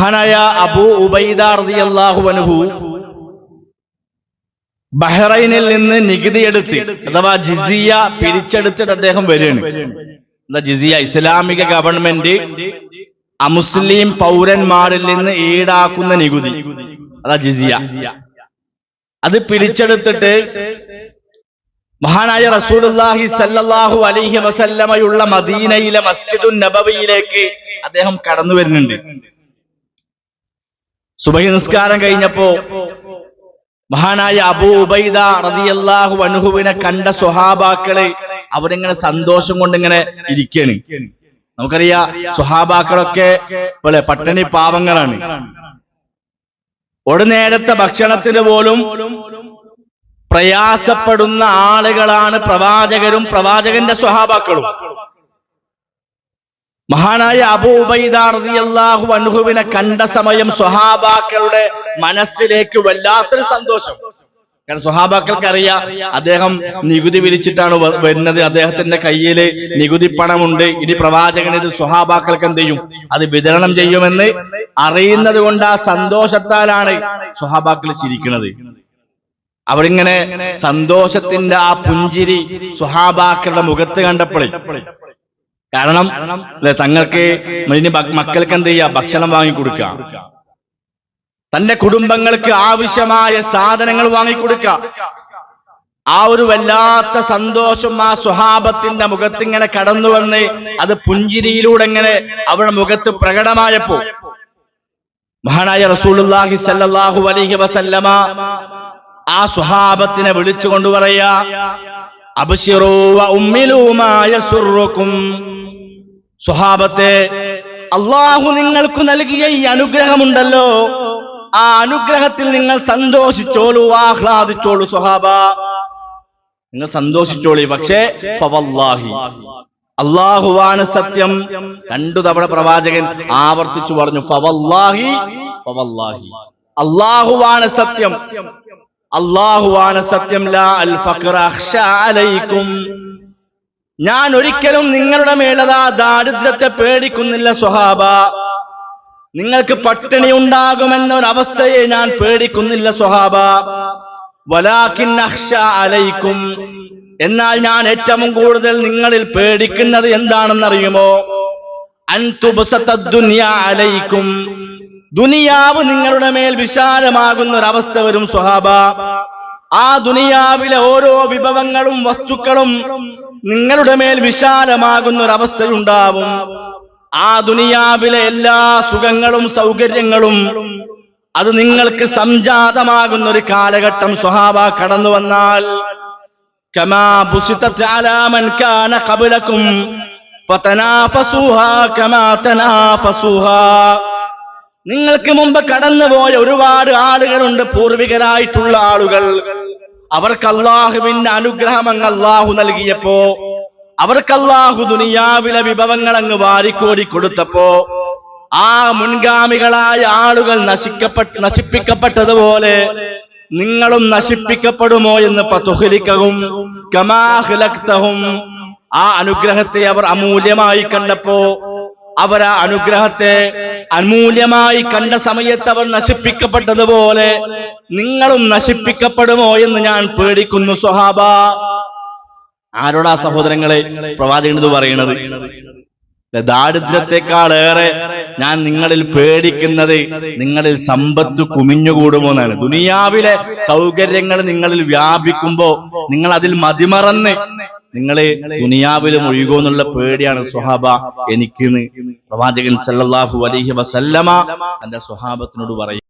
മഹാനായ അബു ഉബൈദ റളിയല്ലാഹു അൻഹു ബഹ്റൈനിൽ നിന്ന് നികുതി എടുത്ത് അഥവാ ജിസിയ പിരിച്ചെടുത്തിട്ട് അദ്ദേഹം വരികയാണ്. എന്താ ജിസിയ? ഇസ്ലാമിക ഗവൺമെന്റ് അമുസ്ലിം പൗരന്മാരിൽ നിന്ന് ഈടാക്കുന്ന നികുതി. അതാ ജിസിയ. അത് പിരിച്ചെടുത്തിട്ട് മഹാനായ റസൂലുള്ളാഹി സല്ലല്ലാഹു അലൈഹി വസല്ലമയുള്ള മദീനയിലെ മസ്ജിദുൻ നബവിയിലേക്ക് അദ്ദേഹം കടന്നു വരുന്നുണ്ട്. സുബഹി നിസ്കാരം കഴിഞ്ഞപ്പോ മഹാനായ അബൂ ഉബൈദ അനുഹുവിനെ അൻഹുവിനെ കണ്ട സ്വഹാബാക്കൾ അവരിങ്ങനെ സന്തോഷം കൊണ്ട് ഇങ്ങനെ ഇരിക്കുകയാണ് നമുക്കറിയാം സ്വഹാബാക്കളൊക്കെ പോലെ പട്ടണി പാവങ്ങളാണ്. ഒരു നേരത്തെ ഭക്ഷണത്തിന് പോലും പ്രയാസപ്പെടുന്ന ആളുകളാണ് പ്രവാചകരും പ്രവാചകന്റെ സ്വഹാബാക്കളും. മഹാനായ അബൂബൈദ റളിയല്ലാഹു അൻഹുവിനെ കണ്ട സമയം സ്വഹാബാക്കളുടെ മനസ്സിലേക്ക് വല്ലാത്തൊരു സന്തോഷം. കാരണം സ്വഹാബാക്കൾക്ക് അറിയാം അദ്ദേഹം നികുതി വിരിച്ചിട്ടാണ് വരുന്നത്. അദ്ദേഹത്തിന്റെ കയ്യിൽ നികുതി പണമുണ്ട്. ഇനി പ്രവാചകൻ ഇത് സ്വഹാബാക്കൾക്ക് എന്ത് ചെയ്യും? അത് വിതരണം ചെയ്യുമെന്ന് അറിയുന്നത് കൊണ്ട് ആ സന്തോഷത്താലാണ് സ്വഹാബാക്കൾ ചിരിക്കുന്നത്. അവരിങ്ങനെ സന്തോഷത്തിന്റെ ആ പുഞ്ചിരി സ്വഹാബാക്കളുടെ മുഖത്ത് കണ്ടപ്പോഴേ കാരണം അല്ലെ തങ്ങൾക്ക് മക്കൾക്ക് എന്ത് ചെയ്യുക? ഭക്ഷണം വാങ്ങിക്കൊടുക്കുക തന്റെ കുടുംബങ്ങൾക്ക് ആവശ്യമായ സാധനങ്ങൾ വാങ്ങിക്കൊടുക്കുക ആ ഒരു വല്ലാത്ത സന്തോഷം ആ സ്വഹാബത്തിന്റെ മുഖത്ത് ഇങ്ങനെ കടന്നു വന്ന് അത് പുഞ്ചിരിയിലൂടെ ഇങ്ങനെ അവരുടെ മുഖത്ത് പ്രകടമായപ്പോ മഹാനായ റസൂലുള്ളാഹി സല്ലല്ലാഹു അലൈഹി വസല്ലമ ആ സ്വഹാബത്തിനെ വിളിച്ചുകൊണ്ട് പറയാ അബ്ശിറൂ വ ഉമ്മിലൂ മാ യസുറുക്കും. സ്വഹാബത്തെ അള്ളാഹു നിങ്ങൾക്ക് നൽകിയ ഈ അനുഗ്രഹമുണ്ടല്ലോ. ആ അനുഗ്രഹത്തിൽ നിങ്ങൾ സന്തോഷിച്ചോളൂ ആഹ്ലാദിച്ചോളൂ സ്വഹാബ. നിങ്ങൾ സന്തോഷിച്ചോളി. പക്ഷേ ഫവല്ലാഹി. അള്ളാഹുവാണ് സത്യം. രണ്ടു തവണ പ്രവാചകൻ ആവർത്തിച്ചു പറഞ്ഞു ഫവല്ലാഹി ഫവല്ലാഹി. അള്ളാഹുവാണ് സത്യം. അള്ളാഹുവാണ് സത്യം. ലാ അൽ ഫഖ്റ അലൈക്കും. ഞാൻ ഒരിക്കലും നിങ്ങളുടെ മേലതാ ദാരിദ്ര്യത്തെ പേടിക്കുന്നില്ല സ്വഹാബ. നിങ്ങൾക്ക് പട്ടിണി ഉണ്ടാകുമെന്ന ഒരവസ്ഥയെ ഞാൻ പേടിക്കുന്നില്ല സ്വഹാബ. വലാക്കിൻ അലൈക്കും. എന്നാൽ ഞാൻ ഏറ്റവും കൂടുതൽ നിങ്ങളിൽ പേടിക്കുന്നത് എന്താണെന്നറിയുമോ? അലൈക്കും. ദുനിയാവ് നിങ്ങളുടെ മേൽ വിശാലമാകുന്ന ഒരവസ്ഥ വരും സ്വഹാബ. ആ ദുനിയാവിലെ ഓരോ വിഭവങ്ങളും വസ്തുക്കളും നിങ്ങളുടെ മേൽ വിശാലമാകുന്ന ഒരവസ്ഥയുണ്ടാവും ആ ദുനിയാവിലെ എല്ലാ സുഖങ്ങളും സൗകര്യങ്ങളും അത് നിങ്ങൾക്ക് സംജാതമാകുന്ന ഒരു കാലഘട്ടം സ്വഹാബ കടന്നു വന്നാൽ നിങ്ങൾക്ക് മുമ്പ് കടന്നുപോയ ഒരുപാട് ആളുകളുണ്ട് പൂർവികരായിട്ടുള്ള ആളുകൾ. അവർക്ക് അള്ളാഹുവിന്റെ അനുഗ്രഹം അങ്ങ് അള്ളാഹു നൽകിയപ്പോ അവർക്ക് അള്ളാഹു ദുനിയാവിലെ വിഭവങ്ങൾ അങ്ങ് വാരിക്കോടി കൊടുത്തപ്പോ ആ മുൻഗാമികളായ ആളുകൾ നശിക്കപ്പെട്ട നശിപ്പിക്കപ്പെട്ടതുപോലെ നിങ്ങളും നശിപ്പിക്കപ്പെടുമോ എന്ന് പതുഹലിക്കവും കമാഹലക്തവും ആ അനുഗ്രഹത്തെ അവർ അമൂല്യമായി കണ്ടപ്പോ അവർ ആ അനുഗ്രഹത്തെ അമൂല്യമായി കണ്ട സമയത്ത് അവർ നശിപ്പിക്കപ്പെട്ടതുപോലെ നിങ്ങളും നശിപ്പിക്കപ്പെടുമോ എന്ന് ഞാൻ പേടിക്കുന്നു സ്വഹാബ. ആരോടാ സഹോദരങ്ങളെ പ്രവാചകനത് പറയണത് ദാരിദ്ര്യത്തെക്കാളേറെ ഞാൻ നിങ്ങളിൽ പേടിക്കുന്നത് നിങ്ങളിൽ സമ്പത്ത് കുമിഞ്ഞുകൂടുമോ എന്നാണ്. ദുനിയാവിലെ സൗകര്യങ്ങൾ നിങ്ങളിൽ വ്യാപിക്കുമ്പോ നിങ്ങൾ അതിൽ മതിമറന്ന് നിങ്ങളെ ദുനിയാവിൽ എന്നുള്ള പേടിയാണ് സുഹാബ എനിക്ക് പ്രവാചകൻ സല്ലാഹു അലഹി വസല്ലമ തന്റെ സ്വഹാബത്തിനോട് പറയും